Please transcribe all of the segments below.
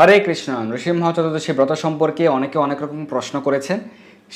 হরে কৃষ্ণ, নৃসিংহ চতুর্দশী ব্রত সম্পর্কে অনেকে অনেক রকম প্রশ্ন করেছেন।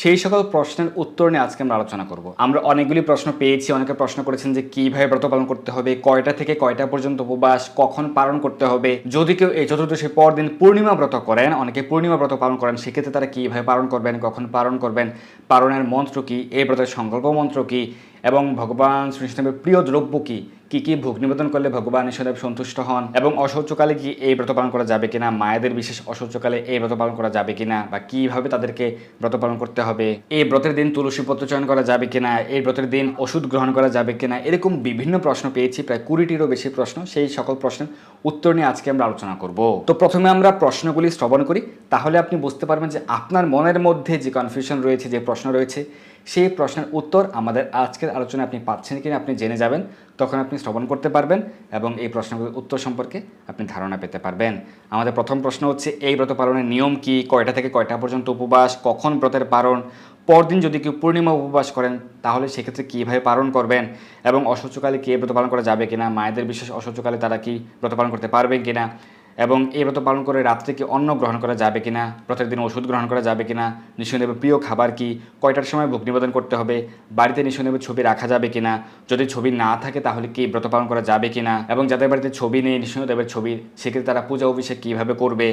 সেই সকল প্রশ্নের উত্তর নিয়ে আজকে আমরা আলোচনা করব। আমরা অনেকগুলি প্রশ্ন পেয়েছি, অনেকে প্রশ্ন করেছেন যে কীভাবে ব্রত পালন করতে হবে, কয়টা থেকে কয়টা পর্যন্ত উপবাস, কখন পালন করতে হবে। যদি কেউ এই চতুর্দশীর পর দিন পূর্ণিমা ব্রত করেন, অনেকে পূর্ণিমা ব্রত পালন করেন, সেক্ষেত্রে তারা কীভাবে পালন করবেন, কখন পালন করবেন, পালনের মন্ত্র কি, এই ব্রতের সংকল্প মন্ত্র কি, এবং ভগবান শ্রীকৃষ্ণের প্রিয় দ্রব্য কি কি কি ভোগ নিবেদন করলে ভগবান ঈশ্বরদেব সন্তুষ্ট হন? এবং অশৌচকালে কি এই ব্রত পালন করা যাবে কিনা? মায়েদের বিশেষ অশৌচকালে এই ব্রত পালন করা যাবে কিনা? বা কীভাবে তাদেরকে ব্রত পালন করতে হবে? এই ব্রতের দিন তুলসী পত্র চয়ন করা যাবে কিনা? এই ব্রতের দিন ওষুধ গ্রহণ করা যাবে কিনা? এরকম বিভিন্ন প্রশ্ন পেয়েছি, প্রায় কুড়িটিরও বেশি প্রশ্ন। সেই সকল প্রশ্নের উত্তর নিয়ে আজকে আমরা আলোচনা করব। তো প্রথমে আমরা প্রশ্নগুলি শ্রবণ করি। তাহলে আপনি বুঝতে পারবেন যে আপনার মনের মধ্যে যে কনফিউশন রয়েছে, যে প্রশ্ন রয়েছে, সেই প্রশ্নের উত্তর আমাদের আজকের আলোচনায় আপনি পাচ্ছেন কিনা আপনি জেনে যাবেন। তখন আপনি শ্রবণ করতে পারবেন এবং এই প্রশ্নগুলোর উত্তর সম্পর্কে আপনি ধারণা পেতে পারবেন। আমাদের প্রথম প্রশ্ন হচ্ছে, এই ব্রত পালনের নিয়ম কি? কয়টা থেকে কয়টা পর্যন্ত উপবাস? কখন ব্রতের পালন? পরদিন যদি কেউ পূর্ণিমা উপবাস করেন, তাহলে সেক্ষেত্রে কীভাবে পালন করবেন? এবং অসহ্যকালে কে ব্রত পালন করা যাবে কিনা? মায়েদের বিশেষ অসহ্যকালে তারা কি ব্রত পালন করতে পারবে কিনা? এবং এই ব্রত পালন করে রাত্রে কি অন্ন গ্রহণ করা যাবে কিনা, ব্রতের দিন ওষুধ গ্রহণ করা যাবে কিনা নিঃসন্দেহের প্রিয় খাবার কি, কয়টার সময় ভোগ নিবেদন করতে হবে, বাড়িতে নিঃসন্দেহের ছবি রাখা যাবে কিনা, যদি ছবি না থাকে তাহলে কি ব্রত পালন করা যাবে কিনা, এবং যাদের বাড়িতে ছবি নেই নিঃসন্দেহের ছবি, সেক্ষেত্রে তারা পূজা অভিষেক কীভাবে করবে,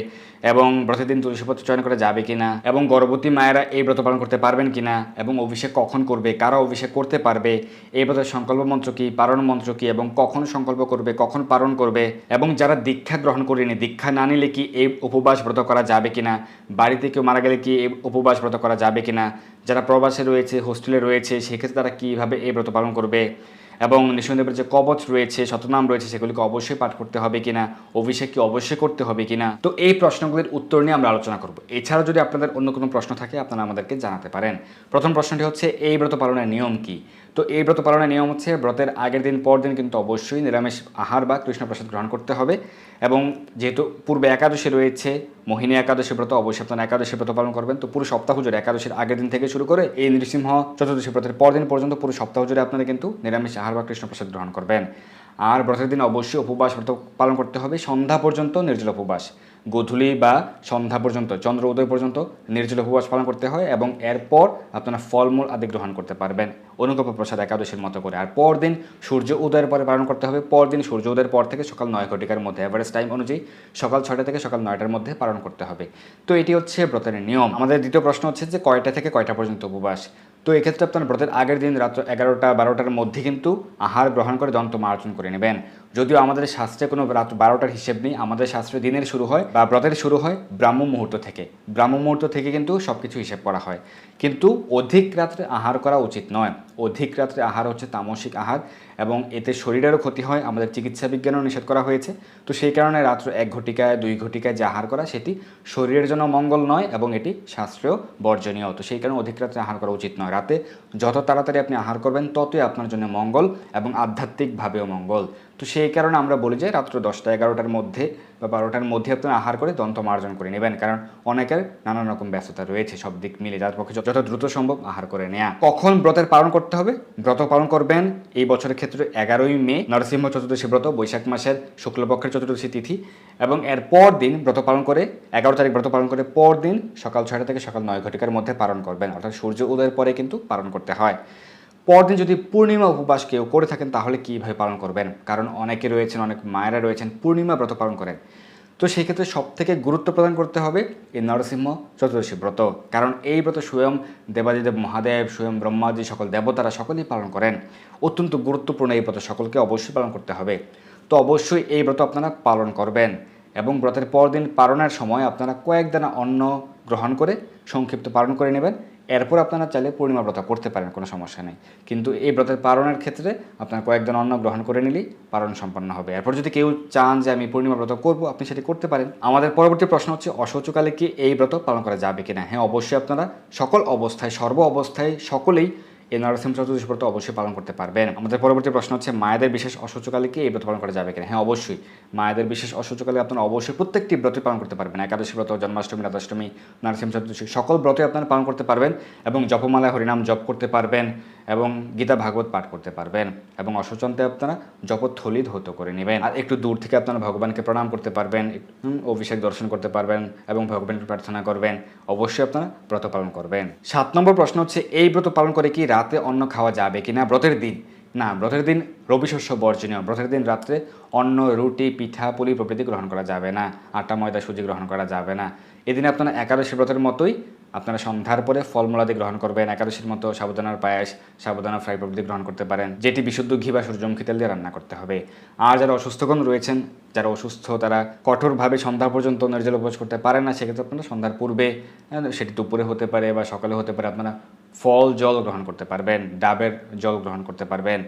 এবং ব্রতের দিন তুলসীপত্র চয়ন করা যাবে কিনা, এবং গর্ভবতী মায়েরা এই ব্রত পালন করতে পারবেন কিনা, এবং অভিষেক কখন করবে, কারা অভিষেক করতে পারবে, এই ব্রতের সংকল্প মন্ত্র কি পারণ মন্ত্র কি, এবং কখন সংকল্প করবে, কখন পালন করবে, এবং যারা দীক্ষা গ্রহণ করেনি দীক্ষা না নিলে কি এই উপবাস ব্রত করা যাবে কিনা? বাড়িতে কেউ মারা গেলে কি এই উপবাস ব্রত করা যাবে কিনা? যারা প্রবাসে রয়েছে, হোস্টেলে রয়েছে, সেক্ষেত্রে তারা কীভাবে এই ব্রত পালন করবে? এবং নিঃসন্দেহের যে কবচ রয়েছে, শতনাম রয়েছে, সেগুলিকে অবশ্যই পাঠ করতে হবে কিনা অভিষেক কি অবশ্যই করতে হবে কিনা? তো এই প্রশ্নগুলির উত্তর নিয়ে আমরা আলোচনা করব। এছাড়াও যদি আপনাদের অন্য কোনো প্রশ্ন থাকে, আপনারা আমাদেরকে জানাতে পারেন। প্রথম প্রশ্নটি হচ্ছে, এই ব্রত পালনের নিয়ম কি? তো এই ব্রত পালনের নিয়ম হচ্ছে, ব্রতের আগের দিন পর দিন কিন্তু অবশ্যই নিরামিষ আহার বা কৃষ্ণপ্রসাদ গ্রহণ করতে হবে এবং যেহেতু পূর্বে একাদশী রয়েছে, মোহিনী একাদশী ব্রত, অবশ্যই আপনারা একাদশী ব্রত পালন করবেন। তো পুরো সপ্তাহ জুড়ে একাদশীর আগের দিন থেকে শুরু করে, এই নৃসিংহ চতুর্দশী ব্রতের পর দিন পর্যন্ত পুরো সপ্তাহ জুড়ে আপনারা কিন্তু নিরামিষ আহার বা কৃষ্ণ প্রসাদ গ্রহণ করবেন। আর ব্রতের দিন অবশ্যই উপবাস ব্রত পালন করতে হবে। সন্ধ্যা পর্যন্ত নির্জল উপবাস। গোধূলি বা সন্ধ্যা পর্যন্ত, চন্দ্র উদয় পর্যন্ত নির্জল উপবাস পালন করতে হয় এবং এরপর আপনারা ফলমূল আদি গ্রহণ করতে পারবেন। অনুকম্প প্রসাদ একাদশীর মতো করে। আর পরদিন সূর্য উদয়ের পরে পালন করতে হবে। পরদিন সূর্য উদয়ের পর থেকে সকাল নয় ঘটিকার মধ্যে অ্যাভারেজ টাইম অনুযায়ী সকাল ছয়টা থেকে সকাল নয়টার মধ্যে পালন করতে হবে। তো এটি হচ্ছে ব্রতের নিয়ম। আমাদের দ্বিতীয় প্রশ্ন হচ্ছে যে কয়টা থেকে কয়টা পর্যন্ত উপবাস? তো এক্ষেত্রে আপনার ব্রতের আগের দিন রাত্র এগারোটা, বারোটার মধ্যে কিন্তু আহার গ্রহণ করে দন্ত মার্জন করে নেবেন। যদিও আমাদের শাস্ত্রে কোনো রাত বারোটার হিসেব নেই, আমাদের শাস্ত্রে দিনের শুরু হয় বা ব্রতের শুরু হয় ব্রাহ্ম মুহূর্ত থেকে। ব্রাহ্ম মুহূর্ত থেকে কিন্তু সব কিছু হিসেব করা হয়। কিন্তু অধিক রাত্রে আহার করা উচিত নয়। অধিক রাত্রে আহার হচ্ছে তামসিক আহার এবং এতে শরীরেরও ক্ষতি হয়। আমাদের চিকিৎসা বিজ্ঞানও নিষেধ করা হয়েছে। তো সেই কারণে রাত্র এক ঘটিকায়, দুই ঘটিকায় যে আহার করা, সেটি শরীরের জন্য মঙ্গল নয় এবং এটি শাস্ত্রেও বর্জনীয়। তো সেই কারণে অধিক রাত্রে আহার করা উচিত নয়। রাতে যত তাড়াতাড়ি আপনি আহার করবেন, ততই আপনার জন্য মঙ্গল এবং আধ্যাত্মিকভাবেও মঙ্গল। তো সেই কারণে আমরা বলি যে রাত্র দশটা এগারোটার মধ্যে বা বারোটার মধ্যে আপনি আহার করে দন্ত মার্জন করে নেবেন। কারণ অনেকের নানান রকম ব্যস্ততা রয়েছে সব দিক মিলে। যার পক্ষে যত দ্রুত সম্ভব আহার করে নেওয়া কখন ব্রতের পালন করতে হবে। ব্রত পালন করবেন। এই বছরের ক্ষেত্রে এগারোই মে, নরসিংহ চতুর্দশী ব্রত, বৈশাখ মাসের শুক্লপক্ষের চতুর্দশী তিথি এবং এর পর দিন ব্রত পালন করে, এগারো তারিখ ব্রত পালন করে পর দিন সকাল ছয়টা থেকে সকাল নয় ঘটিকার মধ্যে পালন করবেন। অর্থাৎ সূর্য উদয়ের পরে কিন্তু পালন করতে হয়। পরদিন যদি পূর্ণিমা উপবাস কেউ করে থাকেন, তাহলে কীভাবে পালন করবেন? কারণ অনেকে রয়েছেন, অনেক মায়েরা রয়েছেন, পূর্ণিমা ব্রত পালন করেন। তো সেই ক্ষেত্রে সব থেকে গুরুত্ব প্রদান করতে হবে এই নরসিংহ চতুর্দশী ব্রত। কারণ এই ব্রত স্বয়ং দেবাদিদেব মহাদেব, স্বয়ং ব্রহ্মাজি, সকল দেবতারা সকলেই পালন করেন। অত্যন্ত গুরুত্বপূর্ণ এই ব্রত সকলকে অবশ্যই পালন করতে হবে। তো অবশ্যই এই ব্রত আপনারা পালন করবেন এবং ব্রতের পরদিন পালনের সময় আপনারা কয়েক দানা অন্ন গ্রহণ করে সংক্ষিপ্ত পালন করে নেবেন। এরপর আপনারা চাইলে পূর্ণিমা ব্রত করতে পারেন, কোনো সমস্যা নেই। কিন্তু এই ব্রতের পালনের ক্ষেত্রে আপনারা কয়েকজন অন্ন গ্রহণ করে নিলেই পারণ সম্পন্ন হবে। এরপর যদি কেউ চান যে আমি পূর্ণিমা ব্রত করব, আপনি সেটি করতে পারেন। আমাদের পরবর্তী প্রশ্ন হচ্ছে, অশৌচকালে কি এই ব্রত পালন করা যাবে কিনা? হ্যাঁ অবশ্যই আপনারা সকল অবস্থায়, সর্ব অবস্থায় সকলেই এই নরসিংহ চতুর্দশী ব্রত অবশ্যই পালন করতে পারবেন। আমাদের পরবর্তী প্রশ্ন হচ্ছে, মায়েদের বিশেষ অসহ্যকালে কি এই ব্রত পালন করা যাবে কিনা? হ্যাঁ অবশ্যই। মায়েদের বিশেষ অসহ্যকালে আপনারা অবশ্যই প্রত্যেকটি ব্রত পালন করতে পারবেন। একাদশী ব্রত, জন্মাষ্টমী, রাধাষ্টমী নারসিংহ চতুর্দশী সকল ব্রতই আপনারা পালন করতে পারবেন এবং জপমালা হরিনাম জপ করতে পারবেন। এবং গীতা ভাগবত পাঠ করতে পারবেন এবং অসচন্তে আপনারা জপথলি ধৌত করে নেবেন। আর একটু দূর থেকে আপনারা ভগবানকে প্রণাম করতে পারবেন অভিষেক দর্শন করতে পারবেন এবং ভগবানকে প্রার্থনা করবেন, অবশ্যই আপনারা ব্রত পালন করবেন। সাত নম্বর প্রশ্ন হচ্ছে, এই ব্রত পালন করে কি রাতে অন্ন খাওয়া যাবে কি না ব্রতের দিন। না, ব্রতের দিন রবি শস্য বর্জনীয়। ব্রতের দিন রাত্রে অন্ন, রুটি, পিঠা, পুলি প্রভৃতি গ্রহণ করা যাবে না। আটা, ময়দা, সুজি গ্রহণ করা যাবে না। এদিন আপনারা একাদশী ব্রতের মতোই আপনারা সন্ধ্যার পরে ফলমূলাদি গ্রহণ করবেন, একাদশীর মতো সাবুদানার পায়েস সাবুদানা ফ্রাই প্রভৃতি গ্রহণ করতে পারেন, যেটি বিশুদ্ধ ঘি বা সূর্যমুখী তেল দিয়ে রান্না করতে হবে। আর যারা অসুস্থগণ রয়েছেন, যারা অসুস্থ, তারা কঠোরভাবে সন্ধ্যা পর্যন্ত নির্জল উপবাস করতে পারেন না, সেক্ষেত্রে আপনারা সন্ধ্যার পূর্বে, সেটি দুপুরে হতে পারে বা সকালে হতে পারে, আপনারা ফল, জল গ্রহণ করতে পারবেন, ডাবের জল গ্রহণ করতে পারবেন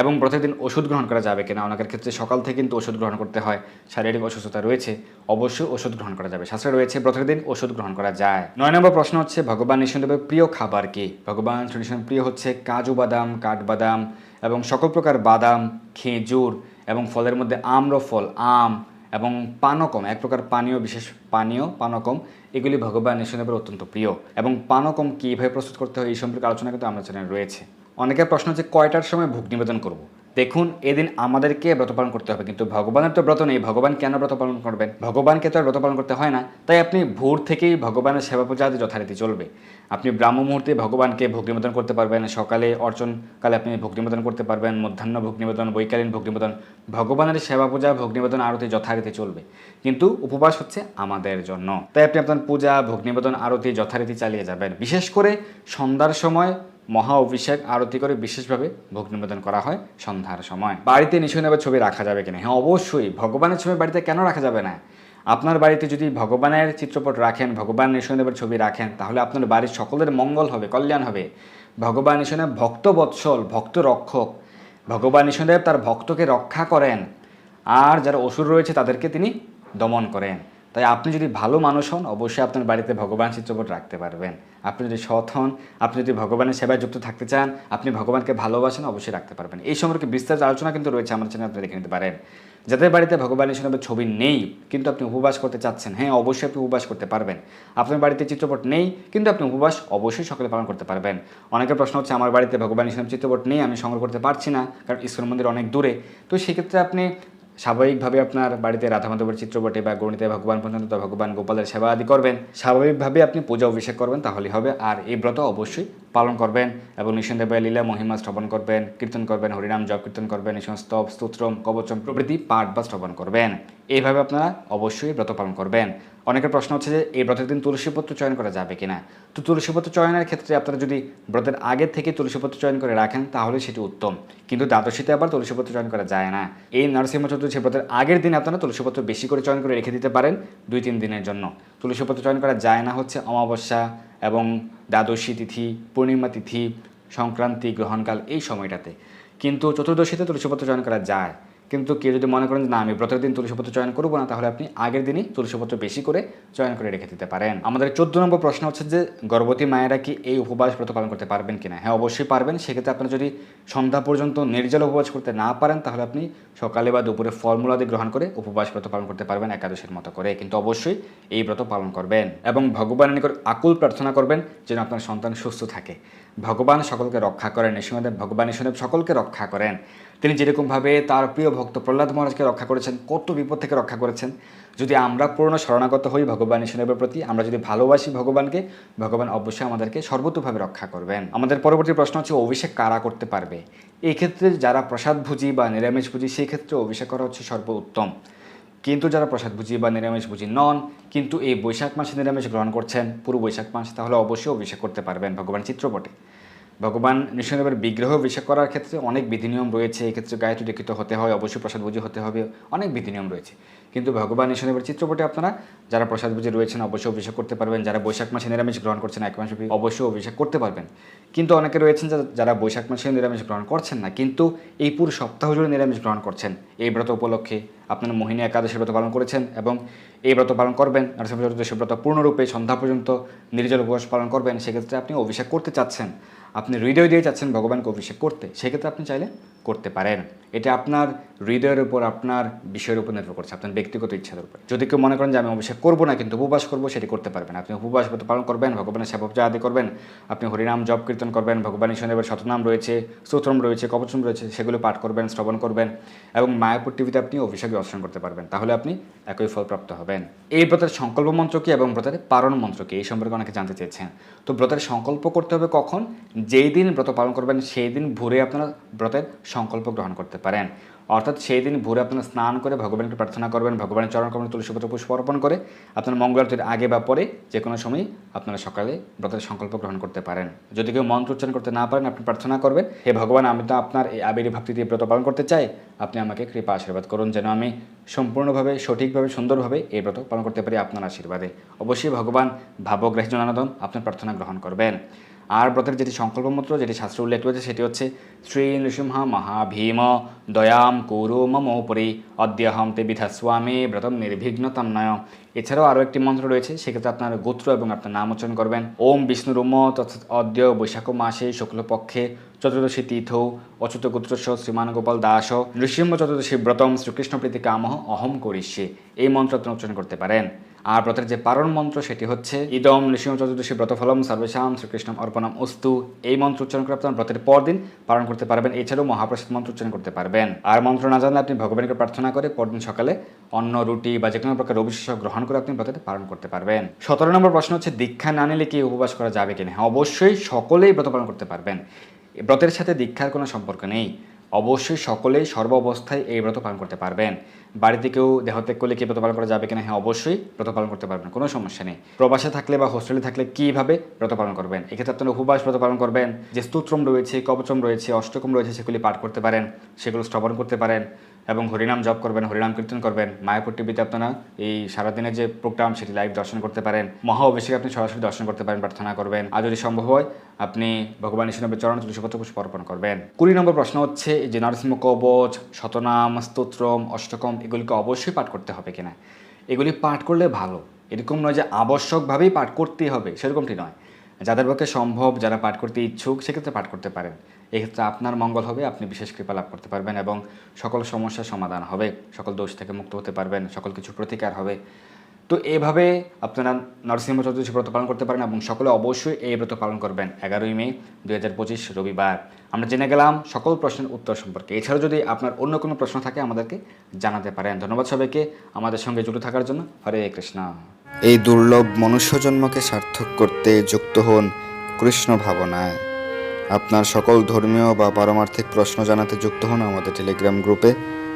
এবং প্রতিদিন ওষুধ গ্রহণ করা যাবে কিনা, অনেকের ক্ষেত্রে সকাল থেকে কিন্তু ওষুধ গ্রহণ করতে হয়, শারীরিক অসুস্থতা রয়েছে, অবশ্যই ওষুধ গ্রহণ করা যাবে, শাস্ত্রে রয়েছে প্রতিদিন ওষুধ গ্রহণ করা যায়। নয় নম্বর প্রশ্ন হচ্ছে, ভগবান নিঃসন্দেহের প্রিয় খাবার কি? ভগবান শ্রীকৃষ্ণের প্রিয় হচ্ছে কাজু বাদাম, কাঠবাদাম এবং সকল প্রকার বাদাম, খেজুর এবং ফলের মধ্যে আম্রফল, আম এবং পানকম, এক প্রকার পানীয়, বিশেষ পানীয়, পানকম, এগুলি ভগবান নিঃসন্দেহের অত্যন্ত প্রিয়। এবং পানকম কীভাবে প্রস্তুত করতে হয় এই সম্পর্কে আলোচনা কিন্তু আমরা চ্যানেল রয়েছে। অনেকের প্রশ্ন হচ্ছে, কয়টার সময় ভোগ নিবেদন করব? দেখুন, এদিন আমাদেরকে ব্রত পালন করতে হবে, কিন্তু ভগবানের তো ব্রত নেই, ভগবান কেন ব্রত পালন করবেন? ভগবানকে তো আর ব্রত পালন করতে হয় না, তাই আপনি ভোর থেকেই ভগবানের সেবা পূজা যথারীতি চলবে। আপনি ব্রাহ্ম মুহূর্তে ভগবানকে ভোগ নিবেদন করতে পারবেন, সকালে অর্চনকালে আপনি ভোগ নিবেদন করতে পারবেন, মধ্যাহ্ন ভোগ নিবেদন, বৈকালীন ভোগ নিবেদন, ভগবানের সেবা পূজা ভোগ নিবেদন আরতি যথারীতি চলবে। কিন্তু উপবাস হচ্ছে আমাদের জন্য। তাই আপনি আপনার পূজা ভোগ নিবেদন, আরতি যথারীতি চালিয়ে যাবেন। বিশেষ করে সন্ধ্যার সময় মহা অভিষেক আরতি করে বিশেষভাবে ভোগ নিবেদন করা হয় সন্ধ্যার সময়। বাড়িতে নিশানবের ছবি রাখা যাবে কিনা? হ্যাঁ অবশ্যই। ভগবানের ছবি বাড়িতে কেন রাখা যাবে না? আপনার বাড়িতে যদি ভগবানের চিত্রপট রাখেন, ভগবান নিশানদেবের ছবি রাখেন, তাহলে আপনার বাড়ির সকলের মঙ্গল হবে, কল্যাণ হবে। ভগবান নিশানদেব ভক্ত বৎসল ভক্ত রক্ষক ভগবান নিশানদেব তার ভক্তকে রক্ষা করেন। আর যারা অসুর রয়েছে তাদেরকে তিনি দমন করেন। তাই আপনি যদি ভালো মানুষ হন, অবশ্যই আপনার বাড়িতে ভগবান চিত্রপট রাখতে পারবেন। আপনি যদি সৎ হন, আপনি যদি ভগবানের সেবায় যুক্ত থাকতে চান, আপনি ভগবানকে ভালোবাসেন, অবশ্যই রাখতে পারবেন। এই সম্পর্কে বিস্তারিত আলোচনা কিন্তু রয়েছে আমার চ্যানেল, আপনি দেখে নিতে পারেন। যাদের বাড়িতে ভগবানের সঙ্গে ছবি নেই, কিন্তু আপনি উপবাস করতে চাচ্ছেন হ্যাঁ অবশ্যই আপনি উপবাস করতে পারবেন। আপনার বাড়িতে চিত্রপট নেই, কিন্তু আপনি উপবাস অবশ্যই সকলে পালন করতে পারবেন। অনেকের প্রশ্ন হচ্ছে, আমার বাড়িতে ভগবানের সঙ্গে চিত্রপট নেই, আমি সংগ্রহ করতে পারছি না, কারণ ইস্কন মন্দির অনেক দূরে। তো সেক্ষেত্রে আপনি স্বাভাবিকভাবে আপনার বাড়িতে রাধা মাধবের চিত্রপটে বা গণিতে ভগবান পর্যন্ত ভগবান গোপালের সেবা আদি করবেন, স্বাভাবিকভাবে আপনি পূজা অভিষেক করবেন, তাহলেই হবে। আর এই ব্রত অবশ্যই পালন করবেন এবং নিঃসন্দেহে লীলা মহিমা শ্রবণ করবেন, কীর্তন করবেন, হরিনাম জপ, কীর্তন করবেন নিঃসন স্তব স্তোত্রম, কবচম প্রভৃতি পাঠ বা শ্রবণ করবেন। এইভাবে আপনারা অবশ্যই ব্রত পালন করবেন। অনেকের প্রশ্ন হচ্ছে যে, এই ব্রতের দিন তুলসীপত্র চয়ন করা যাবে কিনা? তো তুলসীপত্র চয়নের ক্ষেত্রে আপনারা যদি ব্রতের আগে থেকে তুলসীপত্র চয়ন করে রাখেন, তাহলে সেটি উত্তম। কিন্তু দ্বাদশীতে আবার তুলসীপত্র চয়ন করা যায় না। এই নরসিংহ চতুর্থী ব্রতের আগের দিন আপনারা তুলসীপত্র বেশি করে চয়ন করে রেখে দিতে পারেন দুই তিন দিনের জন্য। তুলসীপত্র চয়ন করা যায় না হচ্ছে অমাবস্যা এবং দ্বাদশী তিথি, পূর্ণিমা তিথি, সংক্রান্তি গ্রহণকাল এই সময়টাতে। কিন্তু চতুর্দশীতে তুলসীপত্র চয়ন করা যায়। কিন্তু কেউ যদি মনে করেন যে, না, আমি ব্রতের দিন তুলসীপত্র চয়ন করব না, তাহলে আপনি আগের দিনই তুলসীপত্র বেশি করে চয়ন করে রেখে দিতে পারেন। আমাদের চোদ্দ নম্বর প্রশ্ন হচ্ছে যে, গর্ভবতী মায়েরা কি এই উপবাস ব্রত পালন করতে পারবেন কিনা? হ্যাঁ অবশ্যই পারবেন। সেক্ষেত্রে আপনি যদি সন্ধ্যা পর্যন্ত নির্জল উপবাস করতে না পারেন, তাহলে আপনি সকালে বা দুপুরে ফলমূলাদি গ্রহণ করে উপবাস ব্রত পালন করতে পারবেন একাদশীর মতো করে। কিন্তু অবশ্যই এই ব্রত পালন করবেন এবং ভগবানের নিকট আকুল প্রার্থনা করবেন যেন আপনার সন্তান সুস্থ থাকে। ভগবান সকলকে রক্ষা করেন, নৃসিংহদেব, ভগবান নৃসিংহদেব সকলকে রক্ষা করেন। তিনি যেরকমভাবে তার প্রিয় ভক্ত প্রহ্লাদ মহারাজকে রক্ষা করেছেন, কত বিপদ থেকে রক্ষা করেছেন। যদি আমরা পূর্ণ শরণাগত হই ভগবান নৃসিংহদেবের প্রতি, আমরা যদি ভালোবাসি ভগবানকে, ভগবান অবশ্যই আমাদেরকে সর্বতোভাবে রক্ষা করবেন। আমাদের পরবর্তী প্রশ্ন হচ্ছে, অভিষেক কারা করতে পারবে? এই ক্ষেত্রে যারা প্রসাদভুজি বা নিরামিষভুজি সেই ক্ষেত্রে অভিষেক করা হচ্ছে সর্বোত্তম। কিন্তু যারা প্রসাদভুজি বা নিরামিষভুজি নন, কিন্তু এই বৈশাখ মাসে নিরামিষ গ্রহণ করছেন, পুরো বৈশাখ মাস, তাহলে অবশ্যই অভিষেক করতে পারবেন ভগবান চিত্রপটে। ভগবান নৃসিংহদেবের বিগ্রহ অভিষেক করার ক্ষেত্রে অনেক বিধিনিয়ম রয়েছে। এক্ষেত্রে গায়ত্রী দীক্ষিত হতে হয়, অবশ্যই প্রসাদভুজি হতে হবে। অনেক বিধিনিয়ম রয়েছে। কিন্তু ভগবান নৃসিংহদেবের চিত্রপটে আপনারা যারা প্রসাদভুজি রয়েছেন, অবশ্যই অভিষেক করতে পারবেন। যারা বৈশাখ মাসে নিরামিষ গ্রহণ করছেন, এক মাস অবশ্যই অভিষেক করতে পারবেন। কিন্তু অনেকে রয়েছেন যারা বৈশাখ মাসে নিরামিষ গ্রহণ করছেন না, কিন্তু এই পুরো সপ্তাহ জুড়ে নিরামিষ গ্রহণ করছেন। এই ব্রত উপলক্ষে আপনারা মোহিনী একাদশী ব্রত পালন করেছেন এবং এই ব্রত পালন করবেন। নরসিংহ ব্রত পূর্ণরূপে সন্ধ্যা পর্যন্ত নির্জল উপবাস পালন করবেন। সেক্ষেত্রে আপনি অভিষেক করতে চাচ্ছেন। আপনি হৃদয় দিয়ে চাচ্ছেন ভগবানকে অভিষেক করতে সেক্ষেত্রে আপনি চাইলে করতে পারেন। এটা আপনার হৃদয়ের উপর, আপনার বিষয়ের উপর নির্ভর করছে, আপনার ব্যক্তিগত ইচ্ছার উপর। যদি কেউ মনে করেন যে আমি অভিষেক করব না, কিন্তু উপবাস করব, সেটি করতে পারবেন। আপনি উপবাস পালন করবেন, ভগবানের সেবা আদি করবেন, আপনি হরিনাম জপ কীর্তন করবেন ভগবান ঈশ্বরের শতনাম রয়েছে, স্তোত্রম রয়েছে, কবচম রয়েছে, সেগুলো পাঠ করবেন, শ্রবণ করবেন এবং মায়াপুর টিভিতে আপনি অভিষেক দর্শন করতে পারবেন। তাহলে আপনি একই ফলপ্রাপ্ত হবেন। এই ব্রতের সংকল্প মন্ত্র কি এবং ব্রতের পারণ মন্ত্র কি? এই সম্পর্কে অনেকে জানতে চেয়েছেন। তো ব্রতের সংকল্প করতে হবে কখন? যেই দিন ব্রত পালন করবেন, সেই দিন ভোরে আপনারা ব্রতের সংকল্প গ্রহণ করতে পারেন। অর্থাৎ সেই দিন ভোরে আপনারা স্নান করে ভগবানকে প্রার্থনা করবেন, ভগবানের চরণ করবেন তুলসীপত্র পুষ্প অর্পণ করে আপনার মঙ্গলারতির আগে বা পরে যে কোনো সময় আপনারা সকালে ব্রতের সংকল্প গ্রহণ করতে পারেন। যদি কেউ মন্ত্র উচ্চারণ করতে না পারেন, আপনি প্রার্থনা করবেন, হে ভগবান, আমি তো আপনার এই আবির ভাবটি দিয়ে ব্রত পালন করতে চাই। আপনি আমাকে কৃপা আশীর্বাদ করুন যেন আমি সম্পূর্ণভাবে, সঠিকভাবে, সুন্দরভাবে এই ব্রত পালন করতে পারি আপনার আশীর্বাদে। অবশ্যই ভগবান ভাবগ্রাহী জনানদন আপনার প্রার্থনা গ্রহণ করবেন। আর ব্রতের যেটি সংকল্প মন্ত্র যেটি শাস্ত্রে উল্লেখ রয়েছে, সেটি হচ্ছে, শ্রী নৃসিংহ মহাভীম দয়াম কুরু মমোপরি অদ্যহম তে বিধাস্বামী ব্রতম নির্বিঘ্ন তন্ময়। এছাড়াও আরও একটি মন্ত্র রয়েছে, সেক্ষেত্রে আপনার গোত্র এবং আপনার নাম উচ্চারণ করবেন, ওম বিষ্ণুরুম তথা অদ্য বৈশাখ মাসে শুক্লপক্ষে চতুর্দশী তীর্থ অচ্যুত গোত্রস্য শ্রীমান গোপাল দাস নৃসিংহ চতুর্দশী ব্রতম শ্রীকৃষ্ণ প্রীতি কামহ অহম করিষ্যে। এই মন্ত্র আপনি উচ্চারণ করতে পারেন। আর ব্রতের যে পারণ মন্ত্র, সেটি হচ্ছে, ইদম নৃসিংহ চতুর্দশী ব্রতফলম সর্বেশাম শ্রীকৃষ্ণ অর্পণম অস্তু। এই মন্ত্র উচ্চারণ করে আপনার ব্রতের পরদিন পালন করতে পারবেন। এছাড়াও মহাপ্রসাদ মন্ত্র উচ্চারণ করতে পারবেন। আর মন্ত্র না জানলে আপনি ভগবানকে প্রার্থনা করে পরদিন সকালে অন্ন, রুটি বা যে কোনো প্রকার অবিশ্বাস গ্রহণ করে আপনি ব্রতের পালন করতে পারবেন। সতেরো নম্বর প্রশ্ন হচ্ছে, দীক্ষা না নিলে কি উপবাস করা যাবে কিনা হ্যাঁ অবশ্যই সকলেই ব্রত পালন করতে পারবেন। ব্রতের সাথে দীক্ষার কোনো সম্পর্ক নেই। অবশ্যই সকলেই সর্ব অবস্থায় এই ব্রত পালন করতে পারবেন। বাড়িতে কেউ দেহত্যাগ করলে কি ব্রত পালন করা যাবে কিনা? হ্যাঁ অবশ্যই ব্রত পালন করতে পারবেন, কোনো সমস্যা নেই। প্রবাসে থাকলে বা হোস্টেলে থাকলে কীভাবে ব্রত পালন করবেন? এক্ষেত্রে আপনারা উপবাস ব্রত পালন করবেন, যে স্তোত্রম রয়েছে, কবচম রয়েছে, অষ্টকম রয়েছে সেগুলি পাঠ করতে পারেন, সেগুলো শ্রবণ করতে পারেন এবং হরিনাম জপ করবেন, হরিনাম কীর্তন করবেন। মায়াপুর টিভিতে আপনারা এই সারাদিনের যে প্রোগ্রাম, সেটি লাইভ দর্শন করতে পারেন। মহা অভিষেক আপনি সরাসরি দর্শন করতে পারেন, প্রার্থনা করবেন। আর যদি সম্ভব হয়, আপনি ভগবান ঈশ্বরের চরণ তুলসীপত্র পুষ্প অর্পণ করবেন। কুড়ি নম্বর প্রশ্ন হচ্ছে, যে নরসিংহ কবচ, শতনাম, স্তোত্রম, অষ্টকম এগুলিকে অবশ্যই পাঠ করতে হবে কিনা। এগুলি পাঠ করলে ভালো। এরকম নয় যে আবশ্যকভাবেই পাঠ করতেই হবে, সেরকমটি নয়। যাদের পক্ষে সম্ভব যারা পাঠ করতে ইচ্ছুক, সেক্ষেত্রে পাঠ করতে পারেন। এক্ষেত্রে আপনার মঙ্গল হবে, আপনি বিশেষ কৃপা লাভ করতে পারবেন এবং সকল সমস্যার সমাধান হবে। সকল দোষ থেকে মুক্ত হতে পারবেন, সকল কিছু প্রতিকার হবে। তো এভাবে আপনারা নরসিংহ চতুর্দশী ব্রত পালন করতে পারেন এবং সকলে অবশ্যই এই ব্রত পালন করবেন। এগারোই মে দুই হাজার পঁচিশ রবিবার। আমরা জেনে গেলাম সকল প্রশ্নের উত্তর সম্পর্কে। এছাড়াও যদি আপনার অন্য কোনো প্রশ্ন থাকে আমাদেরকে জানাতে পারেন। ধন্যবাদ সবাইকে আমাদের সঙ্গে জুড়ে থাকার জন্য। হরে কৃষ্ণ। এই দুর্লভ মনুষ্য জন্মকে সার্থক করতে যুক্ত হন কৃষ্ণ ভাবনায়। আপনার সকল ধর্মীয় বা পারমার্থিক প্রশ্ন জানাতে যুক্ত হন আমাদের টেলিগ্রাম গ্রুপে।